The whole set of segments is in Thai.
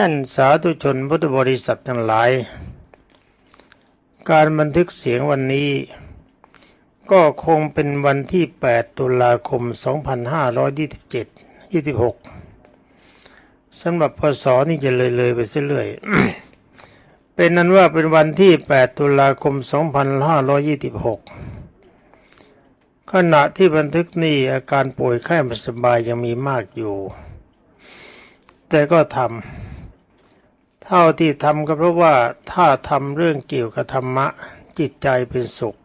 ท่านสาธุชนพุทธบริษัททั้งหลาย การบันทึกเสียงวันนี้ ก็คงเป็นวันที่ 8 ตุลาคม 2527 26สำหรับพศนี่จะเลยเลยๆไปเรื่อยๆเป็นนั้นว่าเป็นวันที่ 8 ตุลาคม 2526 ขณะที่บันทึกนี้อาการป่วยไข้ไม่สบายยังมีมากอยู่ แต่ก็ทำ เท่าที่ทำก็เพราะว่าถ้าทำเรื่องเกี่ยวกับธรรมะจิตใจเป็นสุข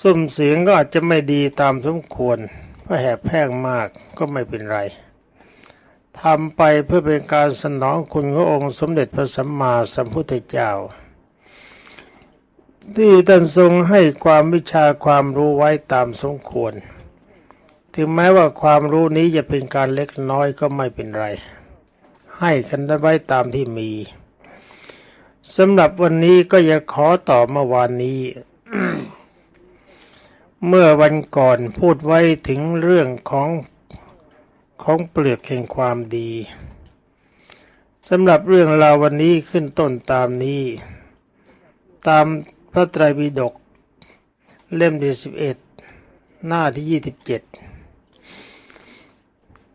สุ่มเสียงก็อาจจะไม่ดีตามสมควรเพราะแหบแพร่งมากก็ไม่เป็นไรทำไปเพื่อเป็นการสนองคุณขององค์สมเด็จพระสัมมาสัมพุทธเจ้า ที่ท่านทรงให้ความวิชาความรู้ไว้ตามสมควร ถึงแม้ว่าความรู้นี้จะเป็นการเล็กน้อยก็ไม่เป็นไร ให้กันได้ไว้ตามที่มีสำหรับวันนี้ก็อยากขอต่อเมื่อวานนี้ เมื่อวันก่อนพูดไว้ถึงเรื่องของของเปลือกแห่งความดีสำหรับเรื่องราววันนี้ขึ้นต้นตามนี้ ตามพระไตรปิฎกเล่มที่สิบเอ็ดหน้าที่ยี่สิบเจ็ด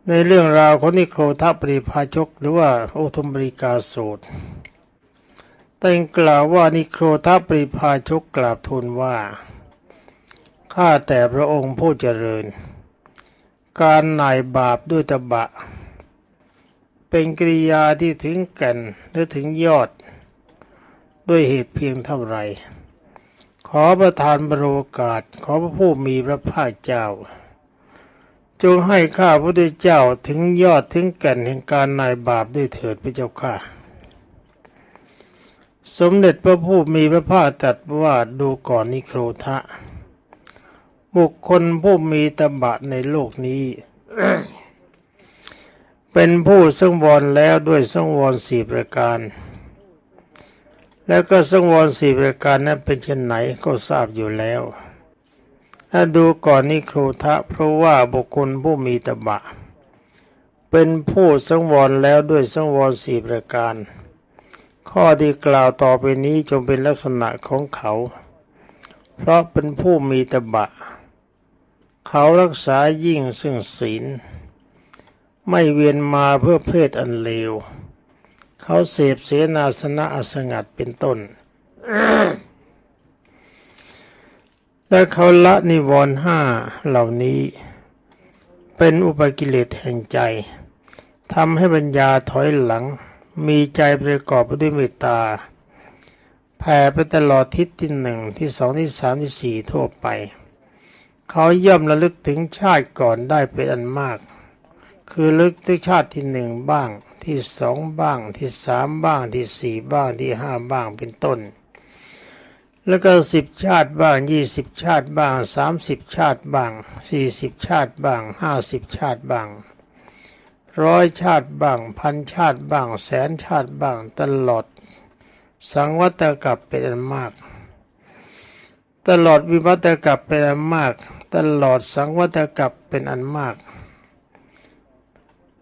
ในเรื่องราวของนิโครทัปริพาชกหรือว่าโอทมบริกาสูตรแต่งกล่าวว่านิโครทัปริพาชกกราบทูลว่า ข้าแต่พระองค์ผู้เจริญ การหน่ายบาปด้วยตบะ เป็นกิริยาที่ถึงแก่นหรือถึงยอด ด้วยเหตุเพียงเท่าไร ขอประทานบรโอกาสขอพระผู้มีพระภาคเจ้า จงให้ข้าพระพุทธเจ้าถึงยอดถึงแก่นแห่งการนายบาปได้เถิดพระเจ้าค่ะ สมเด็จพระผู้มีพระภาคตรัสว่าดูก่อนนิโครทะ บุคคลผู้มีตบะในโลกนี้ เป็นผู้สังวรแล้วด้วยสังวรสี่ประการ แล้วก็สังวรสี่ประการนั้นเป็นเช่นไหนก็ทราบอยู่แล้ว ถ้าดูก่อนนี่ครูทะเพราะว่าบุคคลผู้มีตบะ เป็นผู้สังวรแล้วด้วยสังวรสี่ประการ ข้อที่กล่าวต่อไปนี้จงเป็นลักษณะของเขา เพราะเป็นผู้มีตบะ เขารักษายิ่งซึ่งศีล ไม่เวียนมาเพื่อเพศอันเลว เขาเสพเสนาสนะอสงัดเป็นต้น และเขาละนิวรณ์ห้าเหล่านี้ เป็นอุปกิเลสแห่งใจทำให้ปัญญาถอยหลัง มีใจประกอบไปด้วยเมตตาแผ่ไปตลอดทิศที่หนึ่งที่สองที่สามที่สี่ทั่วไป เขาย่อมระลึกถึงชาติก่อนได้เป็นอันมาก คือลึกถึงชาติที่หนึ่งบ้างที่สองบ้างที่สามบ้างที่สี่บ้างที่ห้าบ้างเป็นต้น แล้วก็สิบชาติบ้างยี่สิบชาติบ้างสามสิบชาติบ้างสี่สิบชาติบ้างห้าสิบชาติบ้างร้อยชาติบ้างพันชาติบ้างแสนชาติบ้างตลอด สังวัตกับเป็นอันมาก ตลอดวิวัตกับเป็นอันมาก ตลอดสังวัตกับเป็นอันมาก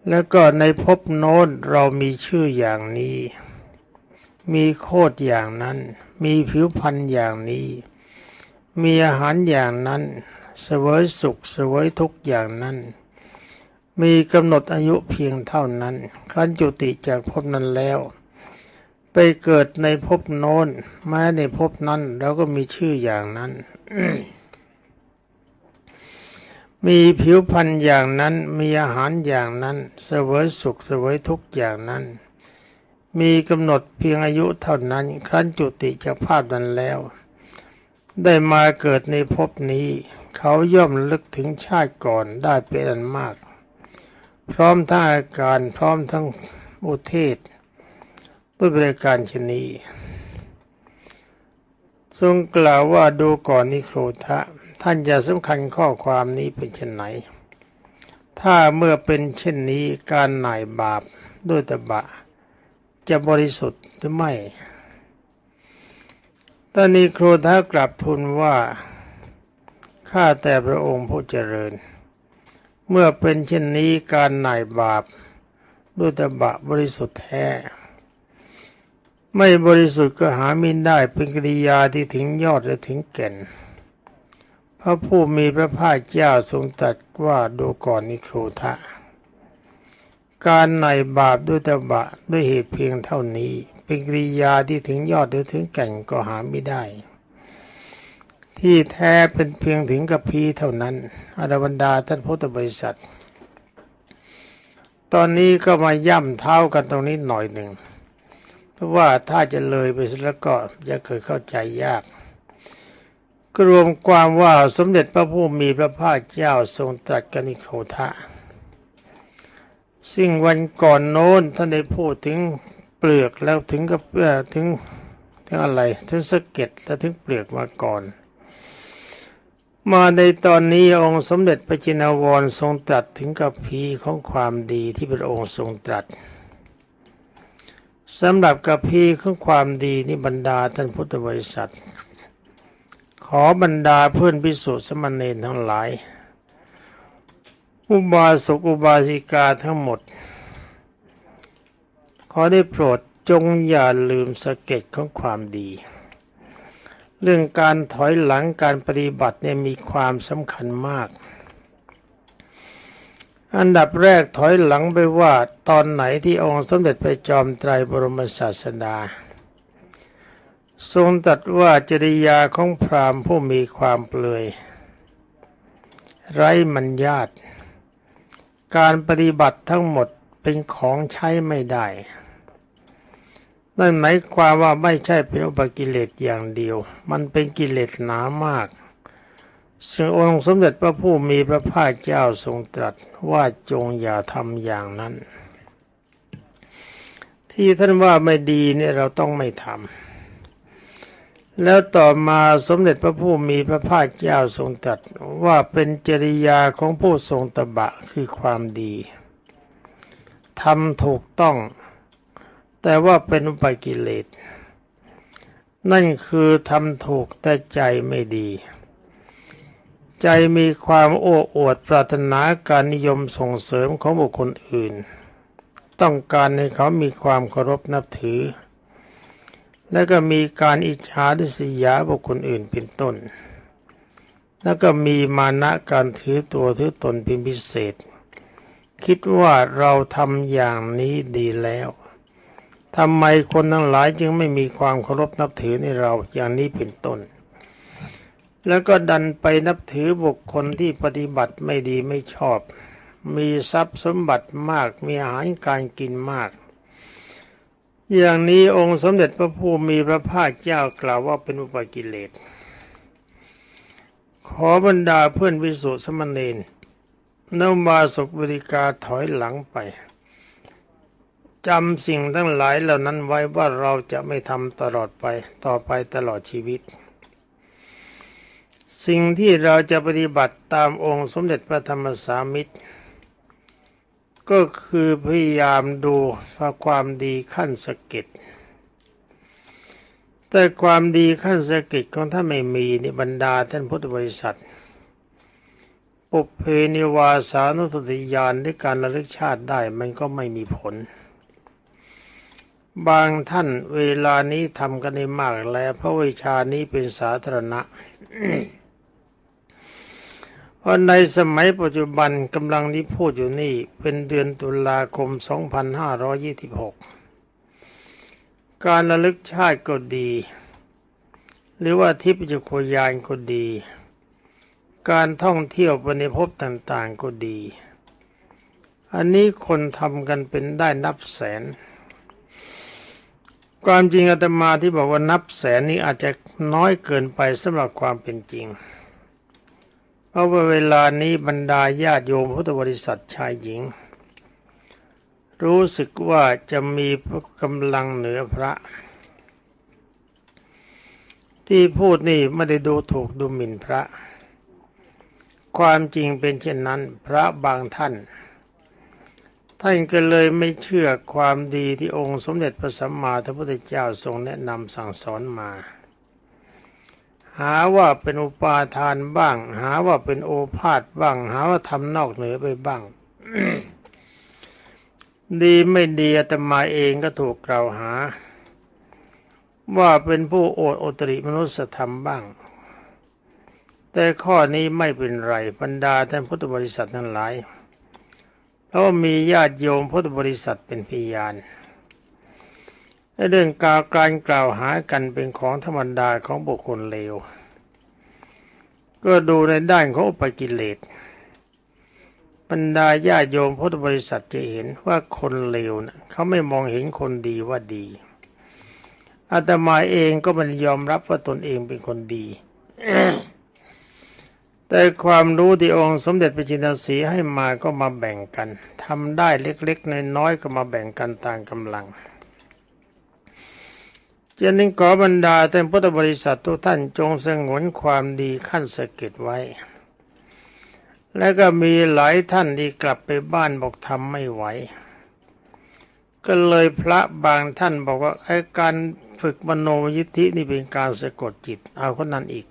แล้วก็ในภพโน้นเรามีชื่ออย่างนี้ มีโคดอย่างนั้น มีผิวพรรณอย่างนี้ มีอาหารอย่างนั้น เสวยสุขเสวยทุกข์อย่างนั้น มีกำหนดอายุเพียงเท่านั้น ครั้นจุติจากภพนั้นแล้ว ไปเกิดในภพโน้นแม้ในภพนั้นเราก็มีชื่ออย่างนั้นมีผิวพรรณอย่างนั้นมีอาหารอย่างนั้น เสวยสุขเสวยทุกข์อย่างนั้น มีกำหนดเพียงอายุเท่านั้น ครั้นจุติจากภาพนั้นแล้ว ได้มาเกิดในภพนี้ เขาย่อมลึกถึงชาติก่อนได้เป็นอันมาก พร้อมทั้งอาการพร้อมทั้งอุเทศด้วยบริการชนีทรงกล่าวว่าดูก่อนนิโครทะ ท่านจะสำคัญข้อความนี้เป็นเช่นไหน ถ้าเมื่อเป็นเช่นนี้การหน่ายบาปด้วยตบะ จะบริสุทธิ์หรือไม่ตอนนี้ครูทะกลับทูลว่า ข้าแต่พระองค์ผู้เจริญ เมื่อเป็นเช่นนี้การหน่ายบาปด้วยตบะบริสุทธิ์แท้ ไม่บริสุทธิ์ก็หาไม่ได้เป็นกิริยาที่ถึงยอดและถึงแก่น พระผู้มีพระภาคเจ้าทรงตรัสว่าดูก่อนนิโครธะ การในบาปด้วยตบะด้วยเหตุเพียงเท่านี้ เป็นกิริยาที่ถึงยอดหรือถึงแก่นก็หาไม่ได้ ที่แท้เป็นเพียงถึงกับพีเท่านั้นอรบรรดาท่านพุทธบริษัท ตอนนี้ก็มาย่ำเท้ากันตรงนี้หน่อยหนึ่งเพราะว่าถ้าจะเลยไปแล้วก็จะเคยเข้าใจยากก็รวมความว่าสมเด็จพระผู้มีพระภาคเจ้าทรงตรัสกันิโคทะ ซึ่งวันก่อนโน้นท่านได้พูดถึงเปลือกแล้วถึงกับเอ่อถึงถึงอะไรถึงสะเก็ดและถึงเปลือกมาก่อน มาในตอนนี้องค์สมเด็จพระจินวรทรงตรัสถึงกับพีของความดีที่พระองค์ทรงตรัสสำหรับกับพีของความดีนี่บรรดาท่านพุทธบริษัท ขอบรรดาเพื่อนพิสุทธิสมณเณรทั้งหลาย อุบาสกอุบาสิกาทั้งหมด ขอได้โปรดจงอย่าลืมสะเก็ดของความดี เรื่องการถอยหลังการปฏิบัติเนี่ยมีความสำคัญมาก อันดับแรกถอยหลังไปว่าตอนไหนที่องค์สมเด็จพระจอมไตรบรมศาสดา ทรงตรัสว่าจริยาของพราหมณ์ผู้มีความเปลือย ไร้มัญญาต การปฏิบัติทั้งหมดเป็นของใช้ไม่ได้ นั่นหมายความว่าไม่ใช่เป็นอุปกิเลสอย่างเดียว มันเป็นกิเลสหนามากซึ่งองค์สมเด็จพระผู้มีพระภาคเจ้าทรงตรัสว่าจงอย่าทำอย่างนั้น ที่ท่านว่าไม่ดีเนี่ยเราต้องไม่ทำ แล้วต่อมาสมเด็จพระผู้มีพระภาคเจ้าทรงตรัสว่าเป็นจริยาของผู้ทรงตบะคือความดีทำถูกต้อง แต่ว่าเป็นอุปกิเลส นั่นคือทำถูกแต่ใจไม่ดี ใจมีความโอ้อวดปรารถนาการนิยมส่งเสริมของบุคคลอื่น ต้องการให้เขามีความเคารพนับถือ แล้วก็มีการอิจฉาริษยาบุคคลอื่นเป็นต้น แล้วก็มีมานะการถือตัวถือตนเป็นพิเศษ คิดว่าเราทำอย่างนี้ดีแล้วทำไมคนทั้งหลายจึงไม่มีความเคารพนับถือในเราอย่างนี้เป็นต้น แล้วก็ดันไปนับถือบุคคลที่ปฏิบัติไม่ดีไม่ชอบ มีทรัพย์สมบัติมากมีอาหารการกินมาก อย่างนี้องค์สมเด็จพระผู้มีพระภาคเจ้ากล่าวว่าเป็นอุปกิเลส ขอบรรดาเพื่อนวิสุทธิสมณเณรนมาสกบริกาถอยหลังไปจำสิ่งทั้งหลายเหล่านั้นไว้ว่าเราจะไม่ทำตลอดไปต่อไปตลอดชีวิต สิ่งที่เราจะปฏิบัติตามองค์สมเด็จพระธรรมสามิตร ก็คือพยายามดูความดีขั้นสะก็ดแต่ความดีขั้นสะก็ดของท่านไม่มีในบรรดาท่านพุทธบริษัท ปุเพนิวาสานุสติญาณด้วยการระลึกชาติได้มันก็ไม่มีผล บางท่านเวลานี้ทำกันได้มากแล้ว เพราะวิชานี้เป็นสาธารณะ เพราะในสมัยปัจจุบันกำลังที่พูดอยู่นี่เป็นเดือนตุลาคม 2526 การระลึกชาติก็ดี หรือว่าทิพยโคยานก็ดี การท่องเที่ยวไปในภพต่างๆก็ดี อันนี้คนทำกันเป็นได้นับแสน ความจริงอาตมาที่บอกว่านับแสนนี้อาจจะน้อยเกินไปสำหรับความเป็นจริง เพราะว่าเวลานี้บรรดาญาติโยมพุทธบริษัทชายหญิง รู้สึกว่าจะมีกำลังเหนือพระ ที่พูดนี่ไม่ได้ดูถูกดูหมิ่นพระ ความจริงเป็นเช่นนั้นพระบางท่าน ท่านก็เลยไม่เชื่อความดีที่องค์สมเด็จพระสัมมาสัมพุทธเจ้าทรงแนะนำสั่งสอนมา หาว่าเป็นอุปาทานบ้าง หาว่าเป็นโอภาษบ้าง หาว่าทำนอกเหนือไปบ้าง ดีไม่ดีอาตมาเองก็ถูกกล่าวหา ว่าเป็นผู้โอดโอตริมนุสธรรมบ้าง แต่ข้อนี้ไม่เป็นไรบรรดาท่านพุทธบริษัททั้งหลายเพราะมีญาติโยมพุทธบริษัทเป็นพยาน เรื่องการการกล่าวหากันเป็นของธรรมดาของบุคคลเลว ก็ดูในด้านของอุปกิเลสบรรดาญาโยมพุทธบริษัทจะเห็นว่าคนเลวนะเขาไม่มองเห็นคนดีว่าดีอาตมาเองก็มันยอมรับว่าตนเองเป็นคนดี แต่ความรู้ที่องค์สมเด็จพระจินสีให้มาก็มาแบ่งกันทำได้เล็กๆน้อยๆก็มาแบ่งกันตามกำลัง เจนิงขอบรรดาท่านพุทธบริษัททุกท่านจงสงวนความดีขั้นสะเก็ดไว้ และก็มีหลายท่านที่กลับไปบ้านบอกทำไม่ไหว ก็เลยพระบางท่านบอกว่าไอ้การฝึกมโนยิทธินี่เป็นการสะกดจิต เอาคนนั้นอีก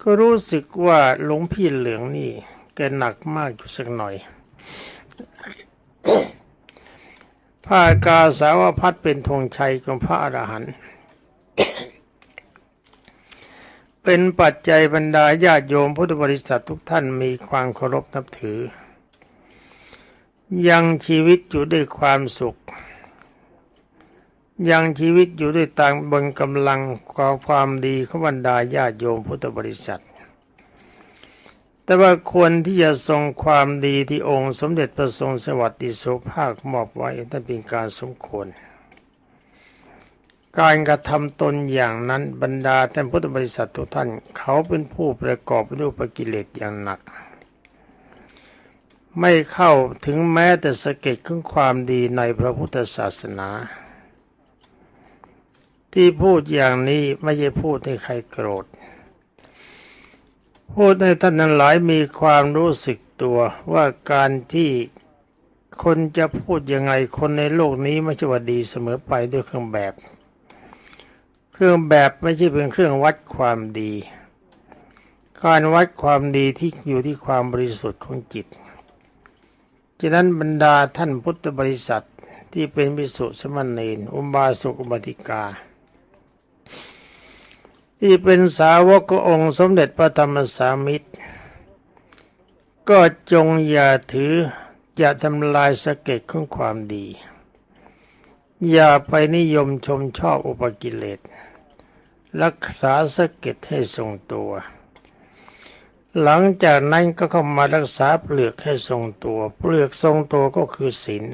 ก็รู้สึกว่าหลวงพี่เหลืองนี่แกหนักมากอยู่สักหน่อย ผ้ากาสาวพัดเป็นธงชัยของพระอรหันต์เป็นปัจจัยบรรดาญาติโยมพุทธบริษัททุกท่านมีความเคารพนับถือ ยังชีวิตอยู่ด้วยความสุข ยังชีวิตอยู่ด้วยต่ามบนกำลังความความดีของบรรดาญาติโยมพุทธบริษัท แต่ว่าควรที่จะทรงความดีที่องค์สมเด็จพระทรงสวัสดิโสภาคมอบไว้นั่นเป็นการสมควร การกระทำตนอย่างนั้นบรรดาท่านพุทธบริษัททุกท่านเขาเป็นผู้ประกอบด้วยปกิเลสอย่างหนัก ไม่เข้าถึงแม้แต่สะเก็ดของความดีในพระพุทธศาสนา ที่พูดอย่างนี้ไม่ใช่พูดให้ใครโกรธ พูดให้ท่านนั้นหลายมีความรู้สึกตัวว่าการที่คนจะพูดยังไงคนในโลกนี้ไม่ใช่ว่าดีเสมอไปด้วยเครื่องแบบ เครื่องแบบไม่ใช่เป็นเครื่องวัดความดี การวัดความดีที่อยู่ที่ความบริสุทธิ์ของจิตฉะนั้นบรรดาท่านพุทธบริษัทที่เป็นภิกษุสมณเณรอุบาสกอุบาติกา ที่เป็นสาวกขององค์สมเด็จพระธรรมสามิตร ก็จงอย่าถือ อย่าทำลายสะเก็ดของความดี อย่าไปนิยมชมชอบอุปกิเลส รักษาสะเก็ดให้ทรงตัว หลังจากนั้นก็เข้ามารักษาเปลือกให้ทรงตัว เปลือกทรงตัวก็คือศีล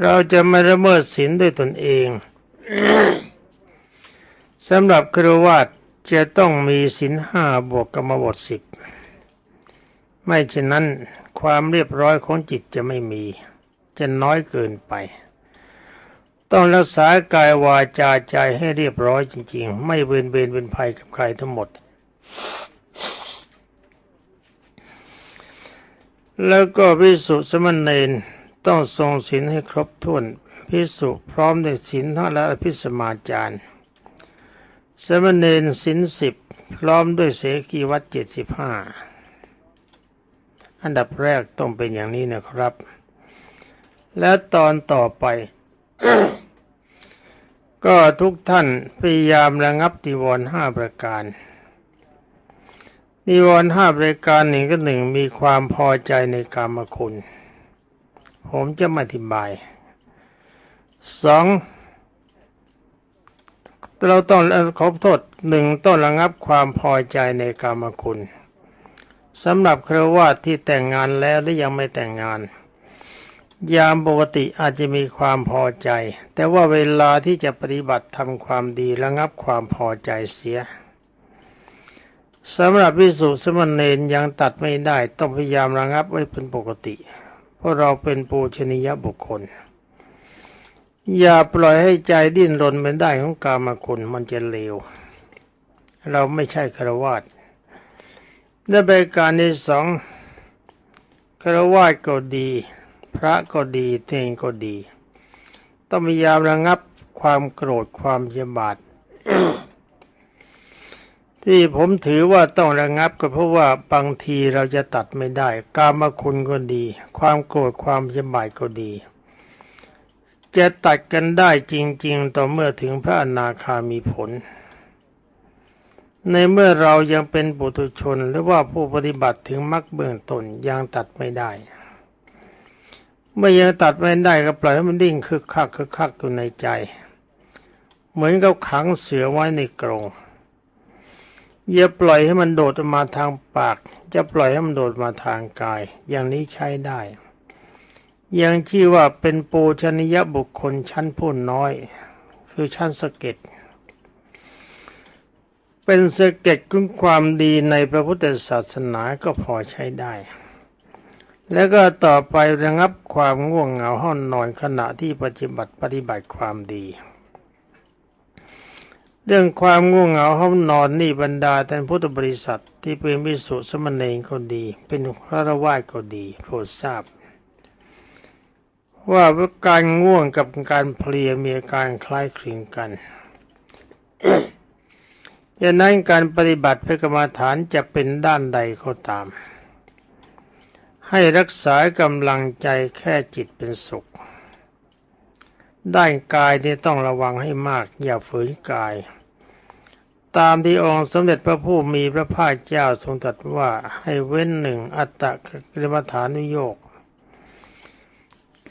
เราจะไม่ละเมิดศีลด้วยตนเอง สำหรับครวาสจะต้องมีศีลห้าบวกกรรมบทสิบไม่เช่นนั้นความเรียบร้อยของจิตจะไม่มี จะน้อยเกินไป ต้องรักษากายวาจาใจให้เรียบร้อยจริง ๆ ไม่เวนเบนเป็นภัยกับใครทั้งหมด แล้วก็พิสุสมณเณรต้องทรงศีลให้ครบถ้วนพิสุพร้อมด้วยศีลทั้งและอภิสมาจารย์ สมณเณรศีลสิบพร้อมด้วยเสกีวัดเจ็ดสิบห้าอันดับแรกต้องเป็นอย่างนี้นะครับ และตอนต่อไป ก็ทุกท่านพยายามระงับนิวรณ์ห้าประการนิวรณ์ห้าประการหนึ่งก็หนึ่งมีความพอใจในกามคุณ ผมจะมาอธิบายสอง เราต้องขอโทษหนึ่งต้องระงับความพอใจในกามคุณสำหรับครวาสที่แต่งงานแล้วหรือยังไม่แต่งงาน ยามปกติอาจจะมีความพอใจ แต่ว่าเวลาที่จะปฏิบัติทำความดีระงับความพอใจเสียสำหรับวิสุสมณเณรยังตัดไม่ได้ต้องพยายามระงับไว้เป็นปกติ เพราะเราเป็นปูชนียบุคคล อย่าปล่อยให้ใจดิ้นรนเป็นได้ของกามคุณมันจะเลว เราไม่ใช่ครวาสและใบการที่สองครวาสก็ดี พระก็ดีเทงก็ดี ต้องพยายามระงับความโกรธความเยบาทที่ผมถือว่าต้องระงับก็เพราะว่าบางทีเราจะตัดไม่ได้ กามคุณก็ดี ความโกรธความยำบายก็ดี จะตัดกันได้จริง ๆ ต่อเมื่อถึงพระอนาคามีผล ในเมื่อเรายังเป็นปุถุชนหรือว่าผู้ปฏิบัติถึงมรรคเบื้องต้นยังตัดไม่ได้ เมื่อยังตัดไม่ได้ก็ปล่อยให้มันดิ้งคึกคักคึกคักอยู่ในใจ เหมือนกับขังเสือไว้ในกรงอย่าปล่อยให้มันโดดออกมาทางปาก จะปล่อยให้มันโดดมาทางกาย อย่างนี้ใช้ได้ ยังชื่อว่าเป็นปูชนียบุคคลชั้นผู้น้อย คือชั้นสะเก็ดเป็นสะเก็ดคุณความดีในพระพุทธศาสนาก็พอใช้ได้ แล้วก็ต่อไประงับความง่วงเหงาห้อนนอนขณะที่ปฏิบัติปฏิบัติความดี เรื่องความง่วงเหงาห้องนอนนี่บรรดาท่านพุทธบริษัทที่เป็นวิสุสมณเณรก็ดี เป็นพระวาก็ดีโปรดทราบ ว่าการง่วงกับการเพลียมีอาการคล้ายคลึงกันดังนั้นการปฏิบัติเพื่อกรรมฐานจะเป็นด้านใดก็ตาม ให้รักษากำลังใจแค่จิตเป็นสุข ด้านกายนี่ต้องระวังให้มากอย่าฝืนกาย ตามที่องค์สมเด็จพระผู้มีพระภาคเจ้าทรงตรัสว่าให้เว้นหนึ่งอัตตะกรรมฐานุโยก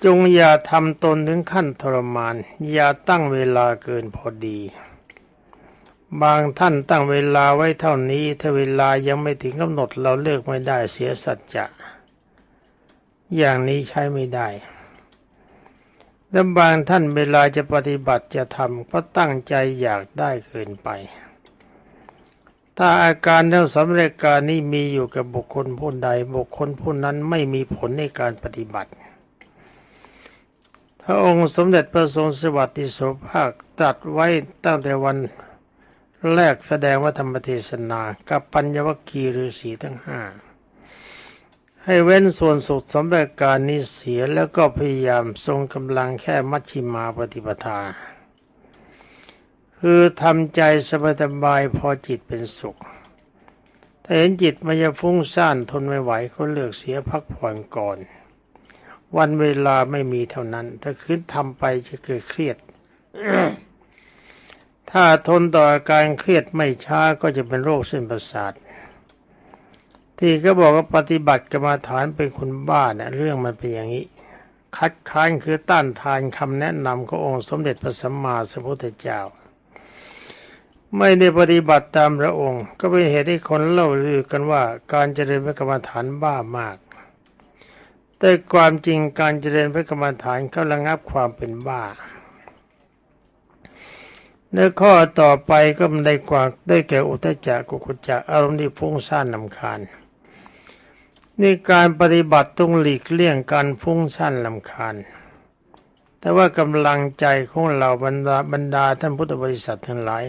จงอย่าทำตนถึงขั้นทรมาน อย่าตั้งเวลาเกินพอดี บางท่านตั้งเวลาไว้เท่านี้ ถ้าเวลายังไม่ถึงกำหนดเราเลิกไม่ได้เสียสัจจะอย่างนี้ใช้ไม่ได้และบางท่านเวลาจะปฏิบัติจะทำก็ตั้งใจอยากได้เกินไป ถ้าอาการทั้งสำเร็จการนี้มีอยู่กับบุคคลผู้ใดบุคคลผู้นั้นไม่มีผลในการปฏิบัติ พระองค์สมเด็จพระทรงสวัสดิโสภาคตรัสไว้ตั้งแต่วันแรกแสดงว่าธรรมเทศนากับปัญญวัคีฤาษีทั้งห้าให้เว้นส่วนสุดสำหรับการนี้เสียแล้วก็พยายามทรงกำลังแค่มัชชิมาปฏิปทา คือทำใจสบายๆพอจิตเป็นสุขถ้าเห็นจิตมันจะฟุ้งซ่านทนไม่ไหวก็เลือกเสียพักผ่อนก่อน วันเวลาไม่มีเท่านั้น ถ้าคืนทำไปจะเกิดเครียด ถ้าทนต่ออาการเครียดไม่ช้าก็จะเป็นโรคเส้นประสาท ที่เขาบอกว่าปฏิบัติกรรมฐานเป็นคนบ้าเนี่ยเรื่องมันเป็นอย่างนี้ คัดค้านคือต้านทานคำแนะนำขององค์สมเด็จพระสัมมาสัมพุทธเจ้า ไม่ได้ปฏิบัติตามพระองค์ ก็เป็นเหตุให้คนเล่าลือกันว่าการเจริญพระกรรมฐานบ้ามาก แต่ความจริงการเจริญพระกรรมฐานเขาระงับความเป็นบ้าในข้อต่อไปก็มันได้กว่าได้แก่อุทจจะกุกุจจะอารมณ์ที่ฟุ้งซ่านนำคาญนี่การปฏิบัติต้องหลีกเลี่ยงการฟุ้งซ่านลำคาญ แต่ว่ากำลังใจของเราบรรดาบรรดาท่านพุทธบริษัททั้งหลาย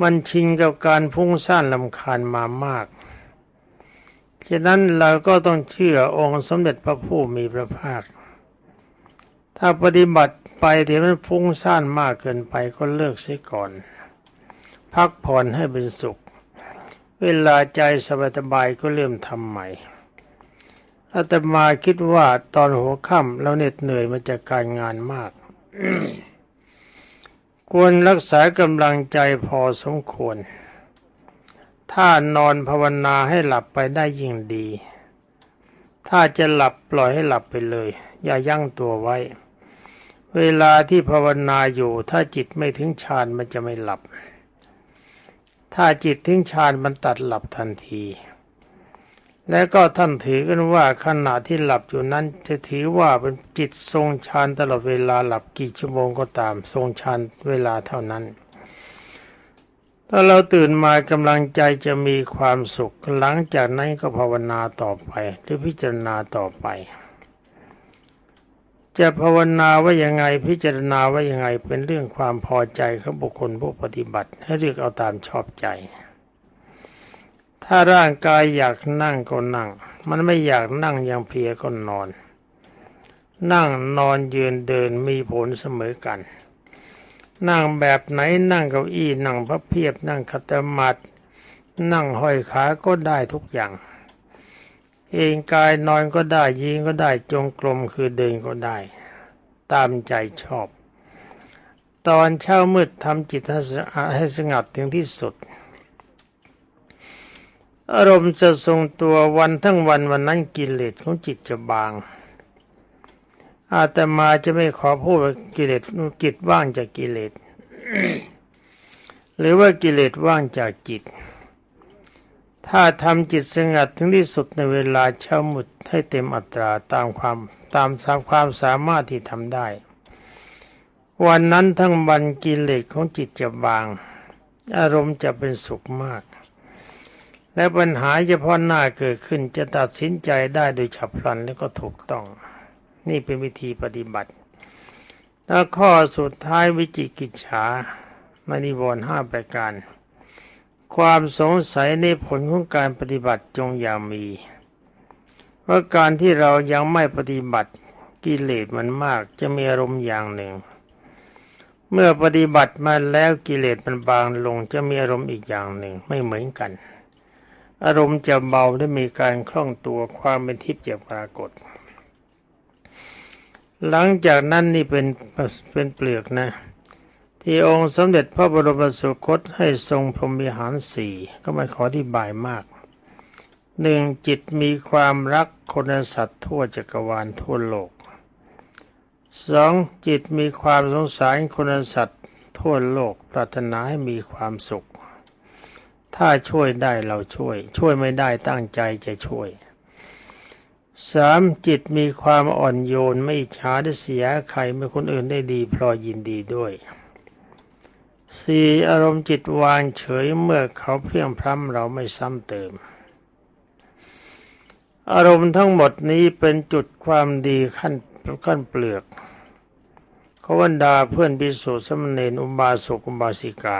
มันชินกับการฟุ้งซ่านลำคาญมามาก ฉะนั้นเราก็ต้องเชื่อองค์สมเด็จพระผู้มีพระภาค ถ้าปฏิบัติไปที่มันฟุ้งซ่านมากเกินไปก็เลิกเสียก่อน พักผ่อนให้เป็นสุข เวลาใจสบายๆก็เริ่มทำใหม่อาตมาคิดว่าตอนหัวค่ำเราเหน็ดเหนื่อยมาจากการงานมาก ควรรักษากำลังใจพอสมควร ถ้านอนภาวนาให้หลับไปได้ยิ่งดี ถ้าจะหลับปล่อยให้หลับไปเลย อย่ายั้งตัวไว้ เวลาที่ภาวนาอยู่ ถ้าจิตไม่ถึงฌานมันจะไม่หลับ ถ้าจิตถึงฌานมันตัดหลับทันที และก็ท่านถือกันว่าขณะที่หลับอยู่นั้น จะถือว่าเป็นจิตทรงฌานตลอดเวลาหลับกี่ชั่วโมงก็ตามทรงฌานเวลาเท่านั้น ถ้าเราตื่นมากำลังใจจะมีความสุข หลังจากนั้นก็ภาวนาต่อไป หรือพิจารณาต่อไป จะภาวนาว่ายังไงพิจารณาว่ายังไงเป็นเรื่องความพอใจของบุคคลผู้ปฏิบัติ ให้เรียกเอาตามชอบใจ ถ้าร่างกายอยากนั่งก็นั่ง มันไม่อยากนั่งยังเพียก็นอน นั่งนอนยืนเดินมีผลเสมอกัน นั่งแบบไหนนั่งเก้าอี้นั่งพระเพียบนั่งคัตมัดนั่งห้อยขาก็ได้ทุกอย่าง เองกายนอนก็ได้ยิงก็ได้จงกรมคือเดินก็ได้ ตามใจชอบ ตอนเช้ามืดทำจิตให้สงัดถึงที่สุด อารมณ์จะทรงตัววันทั้งวันวันนั้นกิเลสของจิตจะบาง อาตมาจะไม่ขอพูดว่ากิเลสจิตว่างจากกิเลสหรือว่ากิเลสว่างจากจิต ถ้าทำจิตสงัดถึงที่สุดในเวลาเช้ามืดให้เต็มอัตราตามความตามสามความสามารถที่ทำได้ วันนั้นทั้งวันกิเลสของจิตจะบาง อารมณ์จะเป็นสุขมาก และปัญหาเฉพาะหน้าเกิดขึ้นจะตัดสินใจได้โดยฉับพลันและก็ถูกต้อง นี่เป็นวิธีปฏิบัติ แล้วข้อสุดท้ายวิจิกิจฉาในนิวรห้าประการ ความสงสัยในผลของการปฏิบัติจงอย่ามีว่าการที่เรายังไม่ปฏิบัติกิเลสมันมากจะมีอารมณ์อย่างหนึ่ง เมื่อปฏิบัติมาแล้วกิเลสมันบางลงจะมีอารมณ์อีกอย่างหนึ่งไม่เหมือนกัน อารมณ์จะเบาและมีการคล่องตัวความเป็นทิพย์จะปรากฏ หลังจากนั้นนี่เป็นเป็นเปลือกนะ ที่องค์สมเด็จพระบรมสุคตให้ทรงพรหมวิหารสี่ก็ไม่ขอที่บายมากหนึ่งจิตมีความรักคนสัตว์ทั่วจักรวาลทั่วโลกสองจิตมีความสงสารคนสัตว์ทั่วโลกปรารถนาให้มีความสุข ถ้าช่วยได้เราช่วย ช่วยไม่ได้ตั้งใจจะช่วย สามจิตมีความอ่อนโยนไม่อิจฉาได้เสียใครเมื่อคนอื่นได้ดีพลอยยินดีด้วยสี่อารมณ์จิตวางเฉยเมื่อเขาเพียงพร้ำเราไม่ซ้ำเติม อารมณ์ทั้งหมดนี้เป็นจุดความดีขั้นขั้นเปลือกขวันดาเพื่อนพิสุสมณเณรอุบาสกอุบาสิกา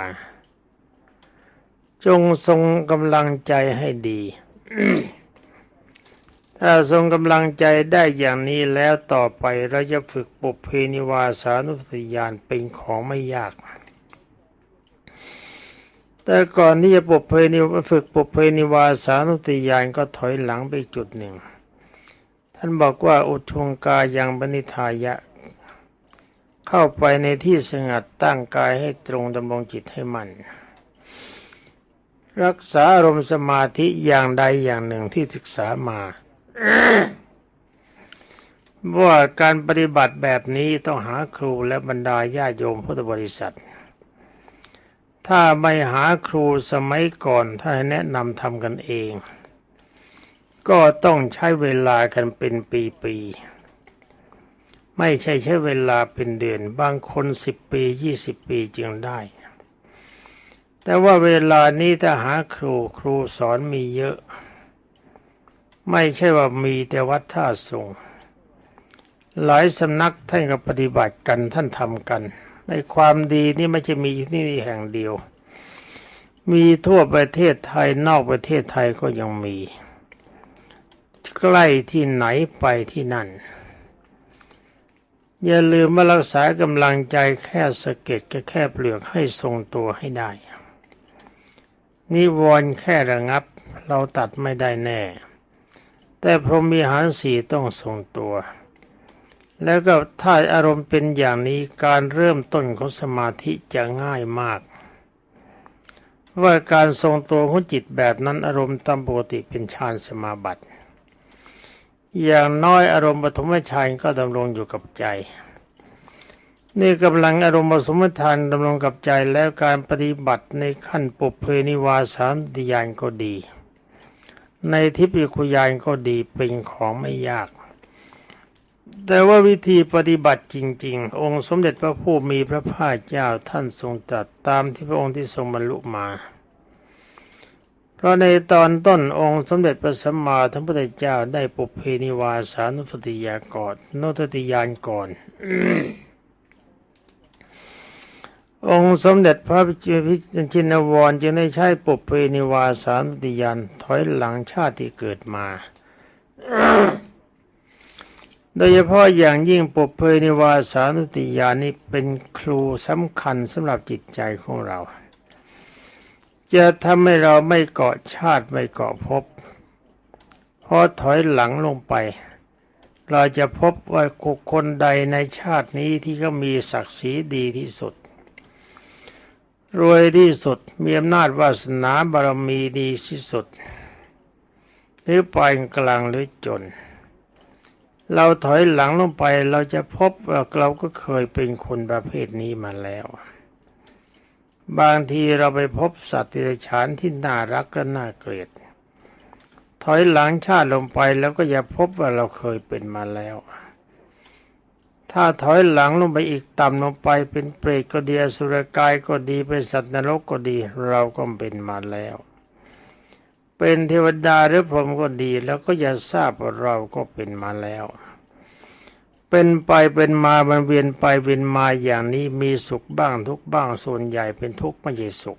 จงทรงกำลังใจให้ดี ถ้าทรงกำลังใจได้อย่างนี้แล้วต่อไปเราจะฝึกปุเพนิวาสานุสติญาณเป็นของไม่ยาก แต่ก่อนที่จะปุเพนิฝึกปุเพนิวาสานุสติญาณก็ถอยหลังไปจุดหนึ่ง ท่านบอกว่าอุทงกายังบณิทายะ เข้าไปในที่สงัดตั้งกายให้ตรงดำรงจิตให้มันรักษาอารมณ์สมาธิอย่างใดอย่างหนึ่งที่ศึกษามา ว่าการปฏิบัติแบบนี้ต้องหาครูและบรรดาญาโยมพุทธบริษัท ถ้าไม่หาครูสมัยก่อนถ้าให้แนะนำทำกันเอง ก็ต้องใช้เวลากันเป็นปีๆ ไม่ใช่ใช้เวลาเป็นเดือน บางคนสิบปียี่สิบปีจึงได้ แต่ว่าเวลานี้ถ้าหาครูครูสอนมีเยอะ ไม่ใช่ว่ามีแต่วัดท่าทรงหลายสำนักท่านก็ปฏิบัติกันท่านทำกัน ในความดีนี่ไม่ใช่มีที่นี่แห่งเดียว มีทั่วประเทศไทยนอกประเทศไทยก็ยังมี ใกล้ที่ไหนไปที่นั่น อย่าลืมมารักษากำลังใจแค่สะเก็ดก็แค่เปลือกให้ทรงตัวให้ได้ นิวรณ์แค่ระงับ เราตัดไม่ได้แน่ แต่พรหมีหารสีต้องทรงตัว แล้วก็ถ้าอารมณ์เป็นอย่างนี้การเริ่มต้นของสมาธิจะง่ายมาก ว่าการทรงตัวของจิตแบบนั้นอารมณ์ตามปกติเป็นฌานสมาบัติอย่างน้อยอารมณ์ปฐมฌานก็ดำรงอยู่กับใจ นี่กำลังอารมณ์ผสมฌานดำรงกับใจแล้วการปฏิบัติในขั้นปุเพนิวาสานติยานก็ดี ในทิพยคุยานก็ดีเป็นของไม่ยาก แต่ว่าวิธีปฏิบัติจริง ๆ องค์สมเด็จพระผู้มีพระภาคเจ้าท่านทรงตรัสตามที่พระองค์ที่ทรงบรรลุมา เพราะในตอนต้นองค์สมเด็จพระสัมมาสัมพุทธเจ้าได้ปุเพนิวาสานุสติยากรนุสติยานก่อน องค์สมเด็จพระพิชินวรจึงได้ใช้ปุเพนิวาสานติยานถอยหลังชาติที่เกิดมา โดยเฉพาะอย่างยิ่งปุเพนิวาสานุติยานี้เป็นครูสำคัญสำหรับจิตใจของเรา จะทำให้เราไม่เกาะชาติไม่เกาะภพพอถอยหลังลงไปเราจะพบว่าคนใดในชาตินี้ที่เขามีศักดิ์ศรีดีที่สุด รวยที่สุดมีอำนาจวาสนาบารมีดีที่สุด หรือปานกลางหรือจน เราถอยหลังลงไปเราจะพบว่าเราก็เคยเป็นคนประเภทนี้มาแล้ว บางทีเราไปพบสัตว์ที่ฉานที่น่ารักและน่าเกลียด ถอยหลังชาติลงไปแล้วก็จะพบว่าเราเคยเป็นมาแล้ว ถ้าถอยหลังลงไปอีกต่ำลงไปเป็นเปรตก็ดีอสุรกายก็ดีเป็นสัตว์นรกก็ดี เราก็เป็นมาแล้ว เป็นเทวดาหรือพรหมก็ดี แล้วก็อย่าทราบว่าเราก็เป็นมาแล้ว เป็นไปเป็นมามันเวียนไปเวียนมาอย่างนี้มีสุขบ้างทุกข์บ้างส่วนใหญ่เป็นทุกข์ไม่ใช่สุข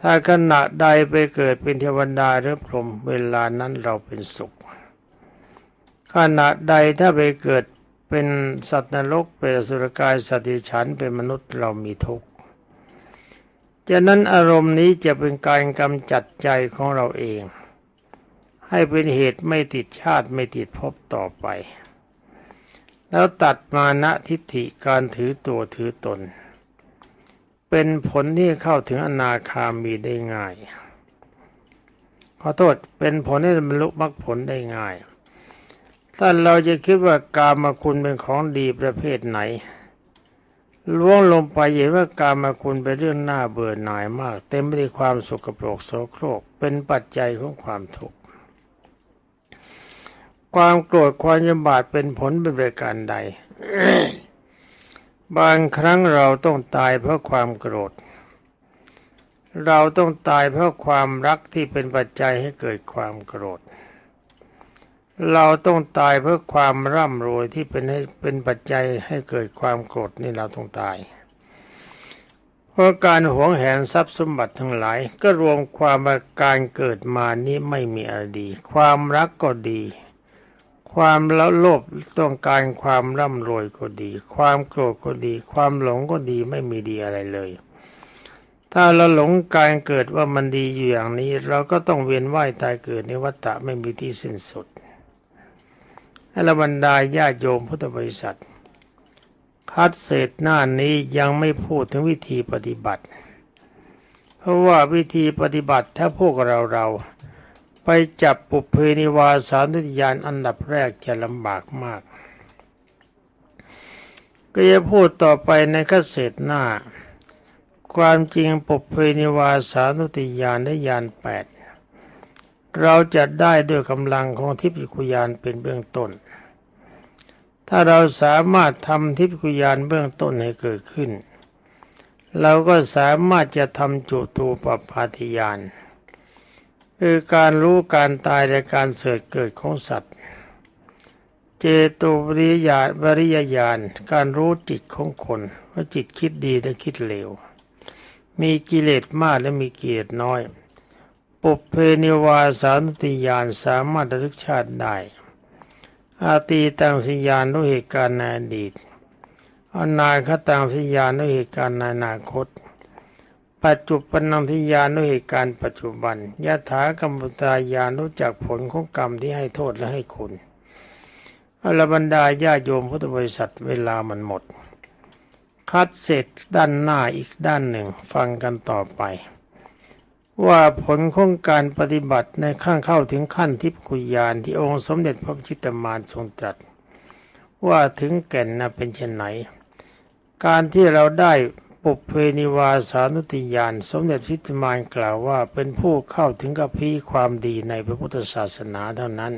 ถ้าขณะใดไปเกิดเป็นเทวดาหรือพรหมเวลานั้นเราเป็นสุขขณะใดถ้าไปเกิด เป็นสัตว์นรกเป็นสุรกายสัตว์ดิฉันเป็นมนุษย์เรามีทุกข์จากนั้นอารมณ์นี้จะเป็นการกำจัดใจของเราเอง ให้เป็นเหตุไม่ติดชาติไม่ติดภพต่อไป แล้วตัดมานะทิฏฐิการถือตัวถือตน เป็นผลที่เข้าถึงอนาคามีได้ง่าย ขอโทษเป็นผลให้บรรลุมรรคผลได้ง่าย ถ้าเราจะคิดว่ากามาคุณเป็นของดีประเภทไหนล่วงลงไปเห็นว่ากามาคุณเป็นเรื่องน่าเบื่อหน่ายมาก เต็มไปด้วยความสกปรกโสโครก เป็นปัจจัยของความทุกข์ความโกรธความยำบาดเป็นผลเป็นประการใด บางครั้งเราต้องตายเพราะความโกรธ เราต้องตายเพราะความรักที่เป็นปัจจัยให้เกิดความโกรธ เราต้องตายเพื่อความร่ำรวยที่เป็นให้เป็นปัจจัยให้เกิดความโกรธนี่เราต้องตาย เพราะการหวงแหนทรัพย์สมบัติทั้งหลาย ก็รวมความาการเกิดมานี้ไม่มีอะไรดี ความรักก็ดี ความละโลภต้องการความร่ำรวยก็ดี ความโกรธก็ดี ความหลงก็ดีไม่มีดีอะไรเลย ถ้าเราหลงการเกิดว่ามันดีอยู่อย่างนี้ เราก็ต้องเวียนว่ายตายเกิดในวัฏฏะไม่มีที่สิ้นสุด ให้ระบรรดาญาโยมพุทธบริษัท คัดเศษหน้านี้ยังไม่พูดถึงวิธีปฏิบัติ เพราะว่าวิธีปฏิบัติถ้าพวกเราเราไปจับปุเพนิวาสานุญญาณอันดับแรกจะลำบากมาก ก็จะพูดต่อไปในคัดเศษหน้า ความจริงปุเพนิวาสานุติญาณและญาณแปดเราจะได้ด้วยกำลังของทิพยคุยานเป็นเบื้องต้น ถ้าเราสามารถทำทิพยานเบื้องต้นให้เกิดขึ้น เราก็สามารถจะทำจุตูปปาติยานคือการรู้การตายและการเสดเกิดของสัตว์ เจโตปริยาบริยญาณการรู้จิตของคนว่าจิตคิดดีและคิดเลว มีกิเลสมากและมีกิเลสน้อย ปุเพนิวาสานุติยานสามารถระลึกชาติได้ อาตีตังสิยานด้วยเหตุการณ์ในอดีตอนาคตังสิยานด้วยเหตุการณ์ในอนาคต ปัจจุบันนังทิยานด้วยเหตุการณ์ปัจจุบันยถากรรมตายานรู้จักผลของกรรมที่ให้โทษและให้คุณอรบรรดาญาโยมพุทธบริษัทเวลามันหมด คัดเสร็จด้านหน้าอีกด้านหนึ่ง ฟังกันต่อไป ว่าผลของการปฏิบัติในข้างเข้าถึงขั้นทิพยคุยานที่องค์สมเด็จพระจิตมารทรงตรัส ว่าถึงแก่นนะเป็นเช่นไหน การที่เราได้ปุเพนิวาสานุติยานสมเด็จพระจิตมารกล่าวว่าเป็นผู้เข้าถึงกับพีความดีในพระพุทธศาสนาเท่านั้น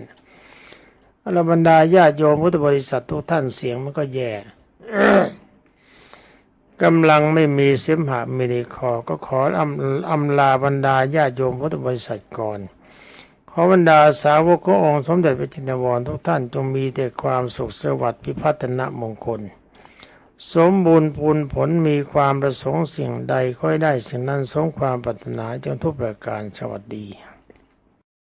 อรบรรดาญาติโยมพุทธบริษัททุกท่านเสียงมันก็แย่ กำลังไม่มีเสมหะมีในคอก็ขออำอำลาบรรดาญาโยมพุทธบริษัทก่อนขอบรรดาสาวกขององค์สมเด็จพระจินวรทุกท่านจงมีแต่ความสุขสวัสดิ์พิพัฒนมงคล สมบูรณ์พูนผลมีความประสงค์สิ่งใดค่อยได้สิ่งนั้นสมความปรารถนาจงทุกประการสวัสดี